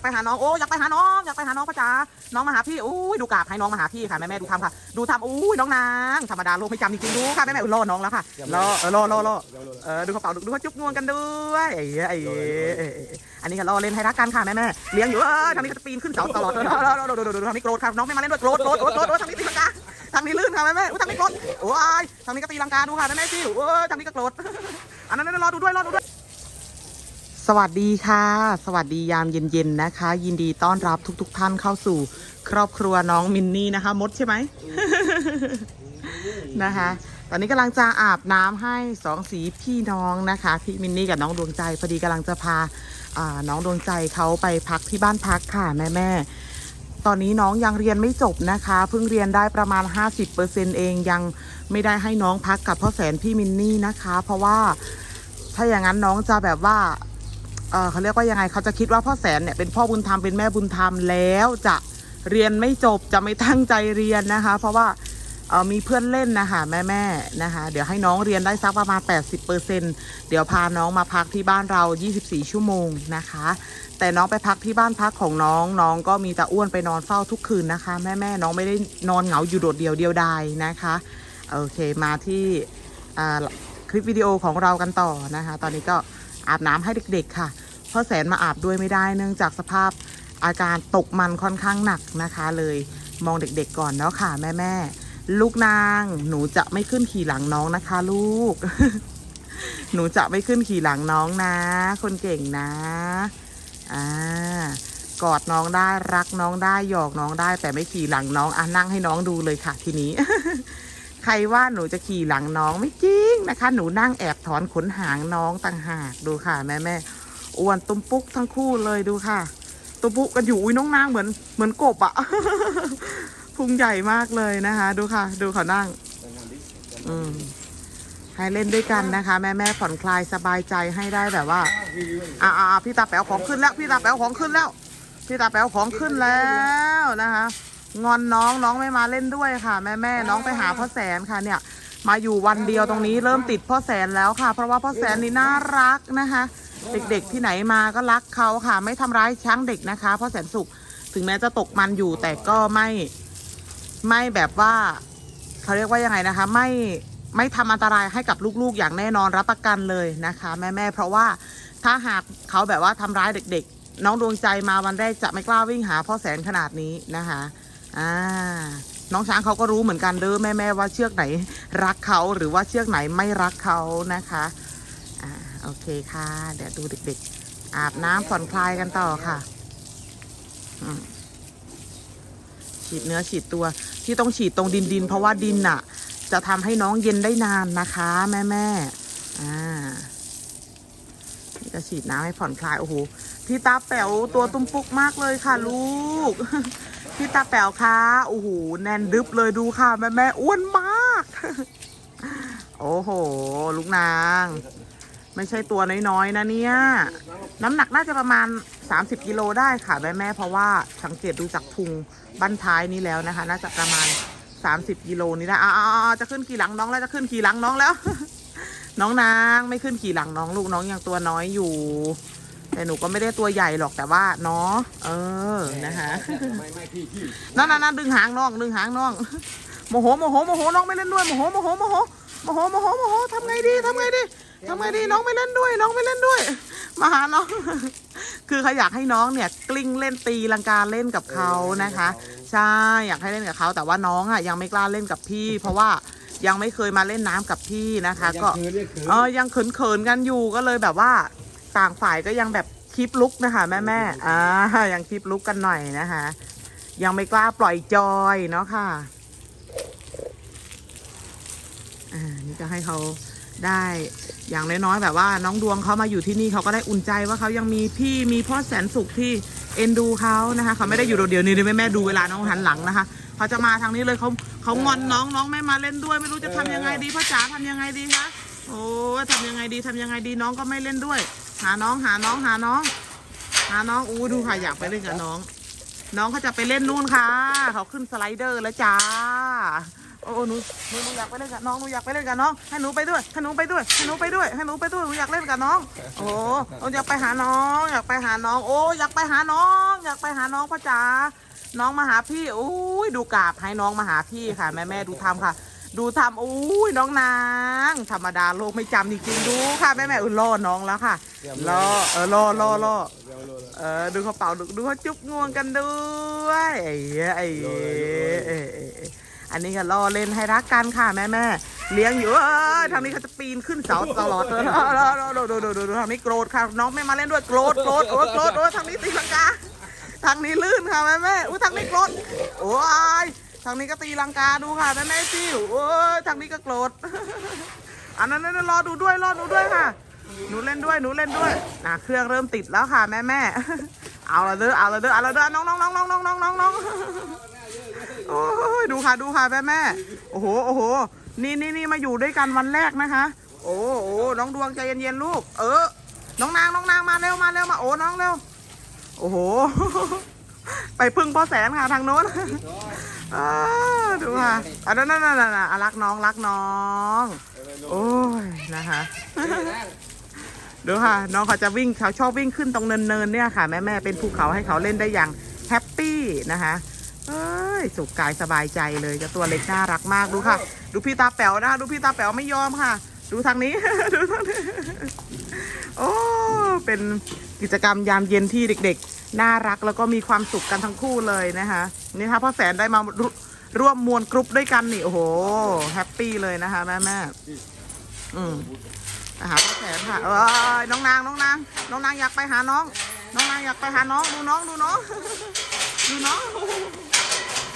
ากไปหาน้องโอ้อยากไปหาน้องอยากไปหาน้องพ่อจ๋าน้องมาหาพี่อุ้ยดูกราบให้น้องมาหาพี่ค่ะแม่แม่ดูทำค่ะ ดูทำอุ้ยน้องนางธรรมดาโลกไม่จำจริงๆดูค่ะแม่แม่อุ๊ยรอน้องแล้วค่ะรอเออรอรอรอเออดูกระเป๋าดูดูเขาจุ๊บงวงกันด้วยไอ้เหี้ยไอ้เหี้ยเออเออเอออันนี้ก็รอเล่นให้รักกันค่ะแม่แม่เลี้ยงอยู่เออทางนี้ก็จะปีนขึ้นเสาตลอดเลยรอรอรอรอรอรอทางนี้โกรธค่ะน้องไม่มาเล่นด้วยโกรธโกรธโกรธโกรธโกรธทางนี้ตีลังกาทางนี้ลื่นค่ะแม่แม่อุ๊ยทางนี้โกรธโอ้ยทางนี้ก็ตีลังกาดูค่ะแม่แม่จิ๋วเออทางนี้ก็โกรธอันนั้นรอดูด้วยรอดูด้วย สวัสดีค่ะ สวัสดียามเย็นๆนะคะ ยินดีต้อนรับทุกๆทท่านเข้าสู่ ครอบครัวน้องมินนี่นะคะ มดใช่ไหม นะคะ ตอนนี้กำลังจะอาบน้ำให้สองสีพี่น้องนะคะ พี่มินนี่กับน้องดวงใจพอดีกำลังจะพาอ่าน้องดวงใจเขาไปพักที่บ้านพักค่ะแม่แม่ตอนนี้น้องยังเรียนไม่จบนะคะ เพิ่งเรียนได้ประมาณ 50%เองยังไม่ได้ให้น้องพักกับพ่อแสนพี่มินนี่นะคะ เพราะว่าถ้าอย่างนั้นน้องจะแบบว่า เขาเรียกว่ายังไงเขาจะคิดว่าพ่อแสนเนี่ยเป็นพ่อบุญธรรมเป็นแม่บุญธรรมแล้วจะเรียนไม่จบจะไม่ตั้งใจเรียนนะคะ เพราะว่ามีเพื่อนเล่นนะคะแม่แม่นะคะ เดี๋ยวให้น้องเรียนได้สักประมาณ 80%เดี๋ยวพาน้องมาพักที่บ้านเรา 24 ชั่วโมงนะคะ แต่น้องไปพักที่บ้านพักของน้องน้องก็มีตาอ้วนไปนอนเฝ้าทุกคืนนะคะ แม่แม่น้องไม่ได้นอนเหงาอยู่โดดเดียวเดียวดายนะคะโอเคมาที่คลิปวิดีโอของเรากันต่อนะคะ ตอนนี้ก็อาบน้ำให้เด็กๆค่ะ พ่อแสนมาอาบด้วยไม่ได้เนื่องจากสภาพอาการตกมันค่อนข้างหนักนะคะเลยมองเด็กๆก่อนเนาะค่ะแม่ๆลูกนางหนูจะไม่ขึ้นขี่หลังน้องนะคะ ลูก หนูจะไม่ขึ้นขี่หลังน้องนะ คนเก่งนะอ่ากอดน้องได้รักน้องได้หยอกน้องได้ แต่ไม่ขี่หลังน้องอะนั่งให้น้องดูเลยค่ะ ทีนี้ ใครว่าหนูจะขี่หลังน้องไม่จริงนะคะ หนูนั่งแอบถอนขนหางน้องต่างหากดูค่ะแม่แม่ อ้วนตุ้มปุ๊กทั้งคู่เลยดูค่ะ ตุ้มปุ๊กกันอยู่อุ้ยน้องนางเหมือนเหมือนกบอะพุงใหญ่มากเลยนะคะ ดูค่ะ ดูเขานั่ง อืมให้เล่นด้วยกันนะคะ แม่แม่ผ่อนคลายสบายใจให้ได้แบบว่าอ่าอ่าพี่ตาแป๋วของขึ้นแล้ว พี่ตาแป๋วของขึ้นแล้ว พี่ตาแป๋วของขึ้นแล้วนะคะ งอนน้องน้องไม่มาเล่นด้วยค่ะ แม่แม่น้องไปหาพ่อแสนค่ะเนี่ย มาอยู่วันเดียวตรงนี้เริ่มติดพ่อแสนแล้วค่ะ เพราะว่าพ่อแสนนี่น่ารักนะคะ เด็กๆที่ไหนมาก็รักเขาค่ะ ไม่ทำร้ายช้างเด็กนะคะพ่อแสนสุขถึงแม้จะตกมันอยู่แต่ก็ไม่ไม่แบบว่าเขาเรียกว่ายังไงนะคะ ไม่ไม่ทำอันตรายให้กับลูกๆ อย่างแน่นอนรับประกันเลยนะคะ แม่ๆเพราะว่าถ้าหากเขาแบบว่าทำร้ายเด็ก ๆ น้องดวงใจมาวันแรกจะไม่กล้าวิ่งหาพ่อแสนขนาดนี้นะคะอ่าน้องช้างเขาก็รู้เหมือนกันเด้อแม่แม่ๆว่าเชือกไหนรักเขาหรือว่าเชือกไหนไม่รักเขานะคะ อ่าโอเคค่ะ เดี๋ยวดูเด็กๆ อาบน้ำผ่อนคลายกันต่อค่ะฉีดเนื้อฉีดตัว ที่ต้องฉีดตรงดินดิน เพราะว่าดินน่ะ จะทำให้น้องเย็นได้นานนะคะ แม่แม่อ่าจะฉีดน้ำให้ผ่อนคลายโอ้โหพี่ตาแป๋วตัวตุ้มปุกมากเลยค่ะ ลูกพี่ตาแป๋วคะโอ้โหแน่นดึบเลยดูค่ะ แม่แม่อ้วนมาก โอ้โห ลูกนาง ไม่ใช่ตัวน้อยๆนะเนี่ย น้ำหนักน่าจะประมาณ 30 กิโลได้ค่ะแม่แม่เพราะว่าสังเกตดูจากพุงบั้นท้ายนี้แล้วนะคะ น่าจะประมาณ 30 กิโลนี้ได้อ้าวจะขึ้นขี่หลังน้องแล้วจะขึ้นขี่หลังน้องแล้ว น้องนางไม่ขึ้นขี่หลังน้องลูกน้องยังตัวน้อยอยู่ แต่หนูก็ไม่ได้ตัวใหญ่หรอกแต่ว่าเนาะเออนะคะนั่นนั่นนั่นดึงหางน้องดึงหางน้องโมโหโมโหโมโหน้องไม่เล่นด้วยโมโหโมโหโมโหโมโหโมโหโมโหทำไงดีทำไงดี ทำไงดีน้องไม่เล่นด้วย น้องไม่เล่นด้วย มาหาน้อง คือเขาอยากให้น้องเนี่ย กลิ้งเล่นตีลังกาเล่นกับเขานะคะ ใช่อยากให้เล่นกับเขาแต่ว่าน้องอะยังไม่กล้าเล่นกับพี่ เพราะว่ายังไม่เคยมาเล่นน้ำกับพี่นะคะ ก็ยังเขินเรียกเขินเออยังเขินๆกันอยู่ก็เลยแบบว่าต่างฝ่ายก็ยังแบบคลิปลุกนะคะแม่แม่ๆอ่ายังคลิปลุกกันหน่อยนะคะ ยังไม่กล้าปล่อยจอยเนาะค่ะอ่านี่ก็ให้เขา ได้อย่างน้อยๆแบบว่าน้องดวงเขามาอยู่ที่นี่เขาก็ได้อุ่นใจว่าเขายังมีพี่มีพ่อแสนสุขที่เอ็นดูเขานะคะเขาไม่ได้อยู่โดดเดียวนี่แม่แม่ดูเวลาน้องหันหลังนะคะเขาจะมาทางนี้เลยเขาเขางอนน้องน้องไม่มาเล่นด้วย ไม่รู้จะทำยังไงดีพ่อจ๋าทำยังไงดีคะโอ้ทำยังไงดีทำยังไงดีน้องก็ไม่เล่นด้วย หาน้องหาน้องหาน้อง หาน้องอู้ดูค่ะอยากไปเล่นกับน้อง น้องเขาจะไปเล่นนู่นค่ะเขาขึ้นสไลเดอร์แล้วจ้า โอ้หนูหนูหนูอยากไปเล่นกับน้องหนูอยากไปเล่นกับน้องให้หนูไปด้วยให้หนูไปด้วยให้หนูไปด้วยให้หนูไปด้วยหนูอยากเล่นกับน้อง โอ้โหโอ้อยากไปหาน้อง อยากไปหาน้อง โอ้อยากไปหาน้อง อยากไปหาน้องพ่อจ๋าน้องมาหาพี่อุ้ยดูกราบให้น้องมาหาพี่ค่ะ แม่แม่ดูทำค่ะ ดูทำอุ้ยน้องนาง ธรรมดาโลกไม่จำจริงๆดูค่ะแม่แม่อุ้ยล่อน้องแล้วค่ะล่อเออล่อล่อล่อเออดูเขาเป่าดูดูเขาจุ๊บงวงกันด้วยไอ้เหี้ยไอ้เหี้ยเอันนี้ก็ล่อเล่นให้รักกันค่ะแม่แม่เลี้ยงอยู่ทางนี้เขาจะปีนขึ้นเสาตลอดดูดูดูดูทางนี้โกรธค่ะน้องไม่มาเล่นด้วยโกรธโกรธโอ้โกรธโอ้ทางนี้ตีลังกาทางนี้ลื่นค่ะแม่แม่อู้ทางนี้โกรธโอ้ยทางนี้ก็ตีลังกาดูค่ะแม่แม่ซิวโอ้ยทางนี้ก็โกรธอันนั้นนั่นรอดูด้วยรอดูด้วยค่ะหนูเล่นด้วยหนูเล่นด้วยนะเครื่องเริ่มติดแล้วค่ะแม่แม่เอาละเด้อเอาละเด้อเอาละเด้อน้องน้องน้องน้องน้องน้องน้อง โอ้ยดูค่ะดูค่ะแม่แม่โอ้โหโอ้โหนี่นี่นี่มาอยู่ด้วยกันวันแรกนะคะ โอ้โอ้น้องดวงใจเย็นๆลูก เออ น้องนางน้องนางมาเร็วมาเร็วมาโอ้น้องเร็วโอ้โห ไปพึ่งพ่อแสนค่ะทางโน้นดูค่ะอันนั้นนั่นนั่นนั่นอะรักน้องรักน้อง โอ้ยนะคะดูค่ะ น้องเขาจะวิ่งเขาชอบวิ่งขึ้นตรงเนินๆเนี่ยค่ะ แม่แม่เป็นภูเขาให้เขาเล่นได้อย่างแฮปปี้นะคะ เอ้ยสุขกายสบายใจเลยเจะตัวเล็กน่ารักมากดูค่ะ ดูพี่ตาแป๋วนะคะดูพี่ตาแป๋วไม่ยอมค่ะ ดูทางนี้ ดูทางนี้โอ้เป็นกิจกรรมยามเย็นที่เด็กๆ น่ารักแล้วก็มีความสุขกันทั้งคู่เลยนะคะนี่ค่ะพ่อแสนได้มาร่วร่วมมวลกรุ๊ปด้วยกันนี่โอ้โหแฮปปี้เลยนะคะแม่แม่อืมหาพ่อแสนค่ะเอ้ยน้องนางน้องนางน้องนางอยากไปหาน้อง น้องนางอยากไปหาน้องดูน้องดูน้องดูน้อง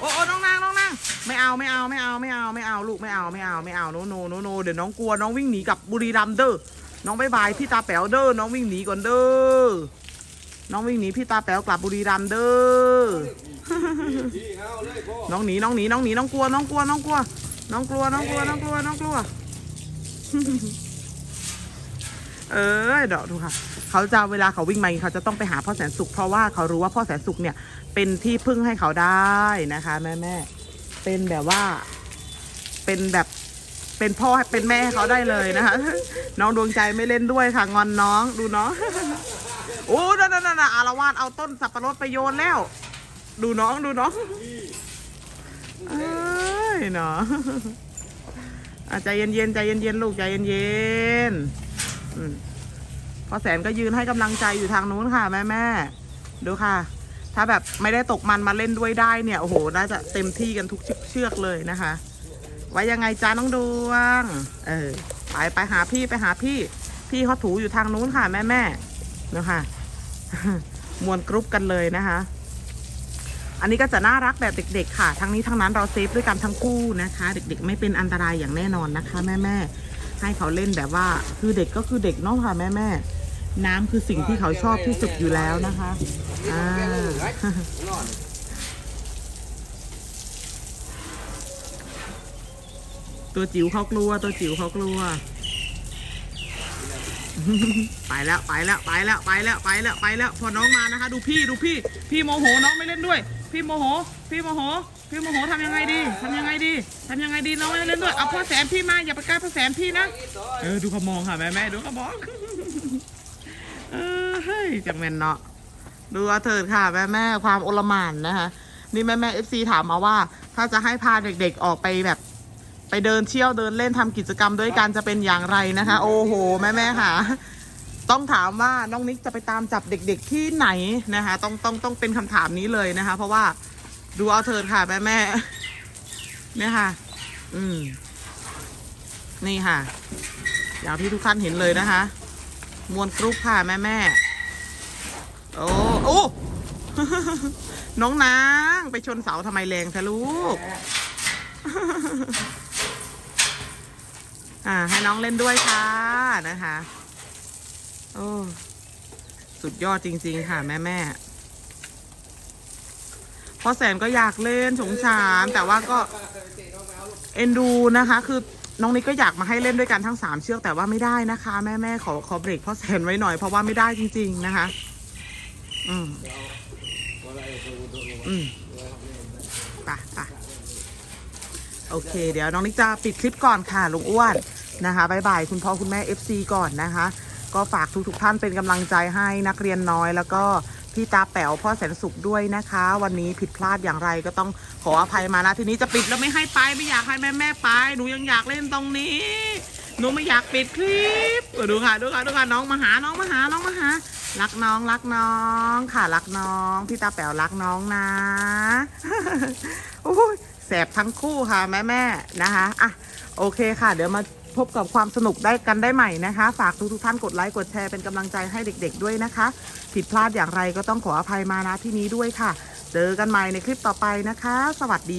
โอ้โอ้น้องนางน้องนางไม่เอาไม่เอาไม่เอาไม่เอาไม่เอาลูกไม่เอาไม่เอาไม่เอาโนโนโนโนเดี๋ยวน้องกลัวน้องวิ่งหนีกับบุรีรัมย์เด้อน้องบายบายพี่ตาแป๋วเด้อน้องวิ่งหนีก่อนเด้อน้องวิ่งหนีพี่ตาแป๋วกลับบุรีรัมย์เด้อน้องหนีน้องหนีน้องหนีน้องกลัวน้องกลัวน้องกลัวน้องกลัวน้องกลัวน้องกลัวน้องกลัว เออเดี๋ยวดูค่ะ เขาจะเวลาเขาวิ่งมาเขาจะต้องไปหาพ่อแสนสุข เพราะว่าเขารู้ว่าพ่อแสนสุขเนี่ย เป็นที่พึ่งให้เขาได้นะคะ แม่แม่เป็นแบบว่า เป็นแบบเป็นพ่อเป็นแม่ให้เขาได้เลยนะคะ น้องดวงใจไม่เล่นด้วยค่ะงอนน้องดูน้องโอ้นั่นนั่นนั่นอารวาสเอาต้นสับปะรดไปโยนแล้ว ดูน้องดูน้องเอ้ยเนาะใจเย็นๆใจเย็นๆลูกใจเย็นๆ พ่อแสนก็ยืนให้กำลังใจอยู่ทางนู้นค่ะ แม่แม่ดูค่ะ ถ้าแบบไม่ได้ตกมันมาเล่นด้วยได้เนี่ยโอ้โหน่าจะเต็มที่กันทุกเชือกเลยนะคะไว้ยังไงจ้าน้องดวง เออไปไปหาพี่ไปหาพี่ พี่เขาถูอยู่ทางนู้นค่ะ แม่แม่ๆนะคะมวนกรุ๊ปกันเลยนะคะ อันนี้ก็จะน่ารักแบบเด็ก ๆ ค่ะ ทั้งนี้ทั้งนั้นเราเซฟด้วยกันทั้งคู่นะคะ เด็ก ๆ ไม่เป็นอันตรายอย่างแน่นอนนะคะ แม่ๆ ให้เขาเล่นแบบว่าคือเด็กก็คือเด็กเนาะค่ะแม่ๆน้ำคือสิ่งที่เขาชอบที่สุดอยู่แล้วนะคะอ่าตัวจิ๋วเขากลัว ตัวจิ๋วเขากลัว ไปแล้วไปแล้วไปแล้วไปแล้วไปแล้วไปแล้วพอน้องมานะคะ ดูพี่ดูพี่ พี่โมโหน้องไม่เล่นด้วย พี่โมโห พี่โมโห พี่โมโหทำยังไงดีทำยังไงดีทำยังไงดีน้องไม่เล่นด้วยเอาพ่อแสนพี่มาอย่าไปใกล้พ่อแสนพี่นะเออดูเขามองค่ะแม่แม่ดูเขามองเออเฮ้ยจังแมนเนาะดูเอาเถิดค่ะแม่แม่ความโอลหมานนะคะนี่แม่แม่เอฟซีถามมาว่า ถ้าจะให้พาเด็กๆออกไปแบบ ไปเดินเที่ยวเดินเล่นทำกิจกรรมด้วยกันจะเป็นอย่างไรนะคะ โอ้โห แม่แม่ค่ะ ต้องถามว่าน้องนิกจะไปตามจับเด็ก ๆที่ไหนนะคะ ต้องต้องต้องเป็นคำถามนี้เลยนะคะ เพราะว่า ดูเอาเถิดค่ะแม่แม่เนี่ยค่ะ อืม นี่ค่ะ อย่างที่ทุกท่านเห็นเลยนะคะ มวลกรุ๊ปค่ะแม่แม่โอ้โอ้น้องนางไปชนเสาทำไมแรงทะลูก อ่า ให้น้องเล่นด้วยค่ะนะคะ โอ้ สุดยอดจริง ๆ ค่ะ แม่แม่ ๆพ่อแสนก็อยากเล่นสงสารแต่ว่าก็เอ็นดูนะคะ คือน้องนิกก็อยากมาให้เล่นด้วยกันทั้งสามเชือกแต่ว่าไม่ได้นะคะ แม่แม่ขอขอเบรกพ่อแสนไว้หน่อยเพราะว่าไม่ได้จริง ๆนะคะ อืมอืมไปไปโอเค เดี๋ยวน้องนิกจะปิดคลิปก่อนค่ะลุงอ้วนนะคะบายบายคุณพ่อคุณแม่ FC ก่อนนะคะ ก็ฝากทุกทุกๆท่านเป็นกำลังใจให้นักเรียนน้อยแล้วก็ พี่ตาแป๋วพ่อแสนสุขด้วยนะคะ วันนี้ผิดพลาดอย่างไรก็ต้องขออภัยมานะทีนี้จะปิดแล้วไม่ให้ไปไม่อยากให้แม่แม่ไปหนูยังอยากเล่นตรงนี้หนูไม่อยากปิดคลิปดูค่ะดูค่ะดูค่ะน้องมาหาน้องมาหาน้องมาหารักน้องรักน้องค่ะรักน้องพี่ตาแป๋วรักน้องนะโอ้ยแสบทั้งคู่ค่ะแม่แม่นะคะอะโอเคค่ะ เดี๋ยวมา พบกับความสนุกได้กันได้ใหม่นะคะ ฝากทุกทุกท่านกดไลค์กดแชร์เป็นกำลังใจให้เด็ก ๆ ด้วยนะคะ ผิดพลาดอย่างไรก็ต้องขออภัยมานะที่นี้ด้วยค่ะ เจอกันใหม่ในคลิปต่อไปนะคะ สวัสดี